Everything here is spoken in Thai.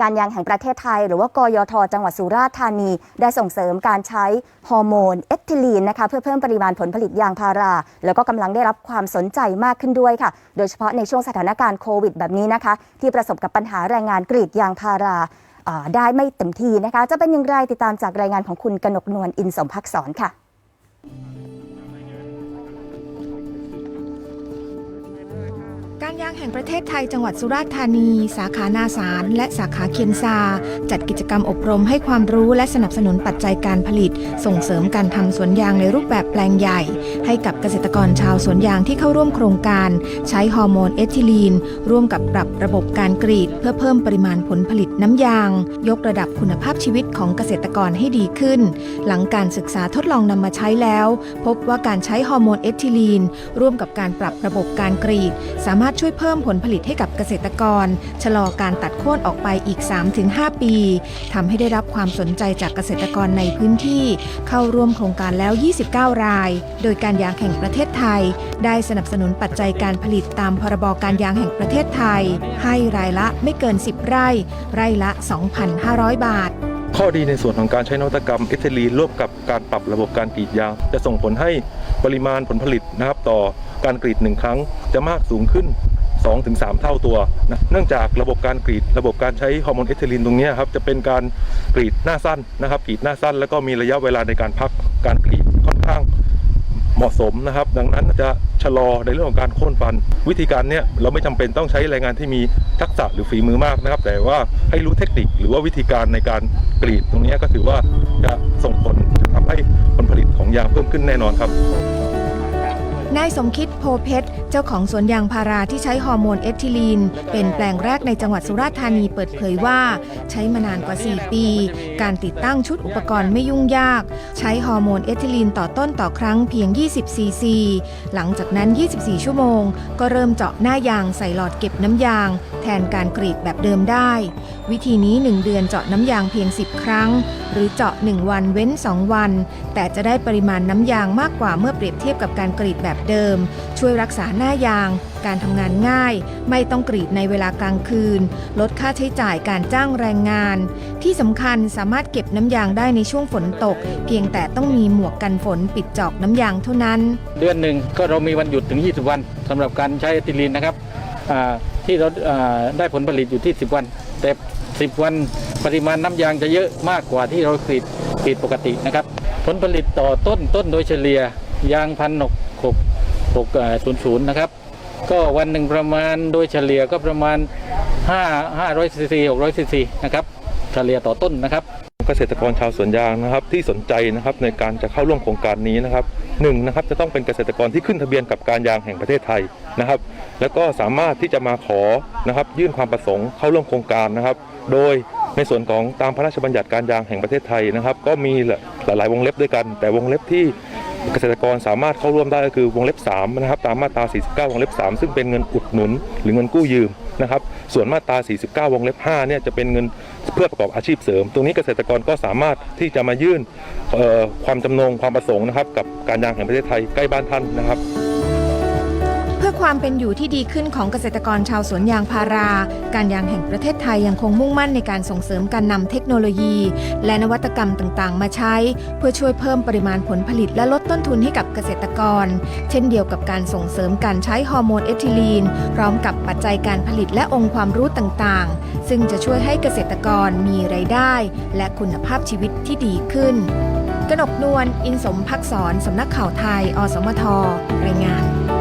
การยางแห่งประเทศไทย หรือว่ากยท จังหวัดสุราษฎร์ธานี ได้ส่งเสริมการใช้ฮอร์โมนเอทิลีนนะคะเพื่อเพิ่มปริมาณผลผลิตยางพารา แล้วก็กำลังได้รับความสนใจมากขึ้นด้วยค่ะ โดยเฉพาะในช่วงสถานการณ์โควิดแบบนี้นะคะ ที่ประสบกับปัญหาแรงงานกรีดยางพาราอ่าได้ไม่เต็มที่นะคะ จะเป็นอย่างไรติดตามจากรายงานของคุณกนกนวลอินสมภักษรค่ะ การยางแห่งประเทศไทยจังหวัดสุราษฎร์ธานี สาขานาสาร และสาขาเคียนซา จัดกิจกรรมอบรมให้ความรู้และสนับสนุนปัจจัยการผลิต ส่งเสริมการทำสวนยางในรูปแบบแปลงใหญ่ ให้กับเกษตรกรชาวสวนยางที่เข้าร่วมโครงการ ใช้ฮอร์โมนเอทิลีน ร่วมกับปรับระบบการกรีด เพื่อเพิ่มปริมาณผลผลิตน้ำยาง ยกระดับคุณภาพชีวิตของเกษตรกรให้ดีขึ้น หลังการศึกษาทดลองนำมาใช้แล้ว พบว่าการใช้ฮอร์โมนเอทิลีน ร่วมกับการปรับระบบการกรีด สามารถช่วยเพิ่มผลผลิตให้กับเกษตรกร ชะลอการตัดโค่นออกไปอีก 3-5 ปีทำให้ได้รับความสนใจจากเกษตรกรในพื้นที่ เข้าร่วมโครงการแล้ว 29 ราย โดยการยางแห่งประเทศไทย ได้สนับสนุนปัจจัยการผลิตตามพรบการยางแห่งประเทศไทย ให้รายละไม่เกิน 10 ไร่ ไร่ละ 2,500 บาท ข้อดีในส่วนของการใช้นวัตกรรมเอทิลีนร่วมกับการปรับระบบการกรีดยาง จะส่งผลให้ปริมาณผลผลิตนะครับต่อการกรีดหนึ่งครั้งจะมากสูงขึ้น2-3 เท่าตัวนะเนื่องจากระบบการกรีด ระบบการใช้ฮอร์โมนเอทิลีนตรงนี้ครับจะเป็นการกรีดหน้าสั้นนะครับกรีดหน้าสั้น แล้วก็มีระยะเวลาในการพักการกรีด เหมาะสมนะครับ ดังนั้นจะชะลอในเรื่องของการโค่นฟัน วิธีการเนี้ยเราไม่จำเป็นต้องใช้แรงงานที่มีทักษะหรือฝีมือมากนะครับ แต่ว่าให้รู้เทคนิคหรือว่าวิธีการในการกรีดตรงนี้ก็ถือว่าจะส่งผลทำให้ผลผลิตของยางเพิ่มขึ้นแน่นอนครับนายสมคิดโพเพชรเจ้าของสวนยางพาราที่ใช้ฮอร์โมนเอทิลีน เป็นแปลงแรกในจังหวัดสุราษฎร์ธานีเปิดเผยว่า ใช้มานานกว่า 4 ปี การติดตั้งชุดอุปกรณ์ไม่ยุ่งยาก ใช้ฮอร์โมนเอทิลีนต่อต้นต่อครั้งเพียง 20 ซีซี หลังจากนั้น 24 ชั่วโมง ก็เริ่มเจาะหน้ายางใส่หลอดเก็บน้ำยาง แทนการกรีดแบบเดิมได้ วิธีนี้ 1 เดือนเจาะน้ำยางเพียง 10 ครั้ง หรือเจาะ 1 วันเว้น 2 วัน แต่จะได้ปริมาณน้ำยางมากกว่าเมื่อเปรียบเทียบกับการกรีดแบบเดิม ช่วยรักษาหน้ายาง การทำงานง่าย ไม่ต้องกรีดในเวลากลางคืน ลดค่าใช้จ่ายการจ้างแรงงาน ที่สำคัญสามารถเก็บน้ำยางได้ในช่วงฝนตก เพียงแต่ต้องมีหมวกกันฝนปิดจอกน้ำยางเท่านั้น เดือนหนึ่งก็เรามีวันหยุดถึง 20 วันสำหรับการใช้เอทิลีนนะครับที่เราได้ผลผลิตอยู่ที่ 10 วัน แต่ 10 วันปริมาณน้ำยางจะเยอะมากกว่าที่เรากรีดกรีดปกตินะครับ ผลผลิตต่อต้นต้นโดยเฉลี่ยยางพันหกหก หกศูนย์ศูนย์นะครับ ก็วันหนึ่งประมาณโดยเฉลี่ยก็ประมาณ 5 500ซีซี600ซีซีนะครับเฉลี่ยต่อต้นนะครับ เกษตรกรชาวสวนยางนะครับ ที่สนใจนะครับในการจะเข้าร่วมโครงการนี้นะครับหนึ่งนะครับจะต้องเป็นเกษตรกรที่ขึ้นทะเบียนกับการยางแห่งประเทศไทยนะครับ แล้วก็สามารถที่จะมาขอนะครับ ยื่นความประสงค์เข้าร่วมโครงการนะครับ โดยในส่วนของตามพระราชบัญญัติการยางแห่งประเทศไทยนะครับ ก็มีหลายๆวงเล็บด้วยกัน แต่วงเล็บที่ เกษตรกรสามารถเข้าร่วมได้ก็คือวงเล็บ3นะครับตามมาตรา 49 วงเล็บ 3 ซึ่งเป็นเงินอุดหนุน หรือเงินกู้ยืมนะครับส่วนมาตรา 49 วงเล็บ 5 เนี่ยจะเป็นเงินเพื่อประกอบอาชีพเสริม ตรงนี้เกษตรกรก็สามารถที่จะมายื่นความจำนงความประสงค์นะครับกับการยางแห่งประเทศไทยใกล้บ้านท่านนะครับ เพื่อความเป็นอยู่ที่ดีขึ้นของเกษตรกรชาวสวนยางพารา การยางแห่งประเทศไทยยังคงมุ่งมั่นในการส่งเสริมการนำเทคโนโลยี และนวัตกรรมต่างๆ มาใช้ เพื่อช่วยเพิ่มปริมาณผลผลิตและลดต้นทุนให้กับเกษตรกร เช่นเดียวกับการส่งเสริมการใช้ฮอร์โมนเอทิลีน พร้อมกับปัจจัยการผลิตและองค์ความรู้ต่างๆ ซึ่งจะช่วยให้เกษตรกรมีไรายได้ และคุณภาพชีวิตที่ดีขึ้นกนกนวลอินสมพักษรสำนักข่าวไทย อสมทรายงาน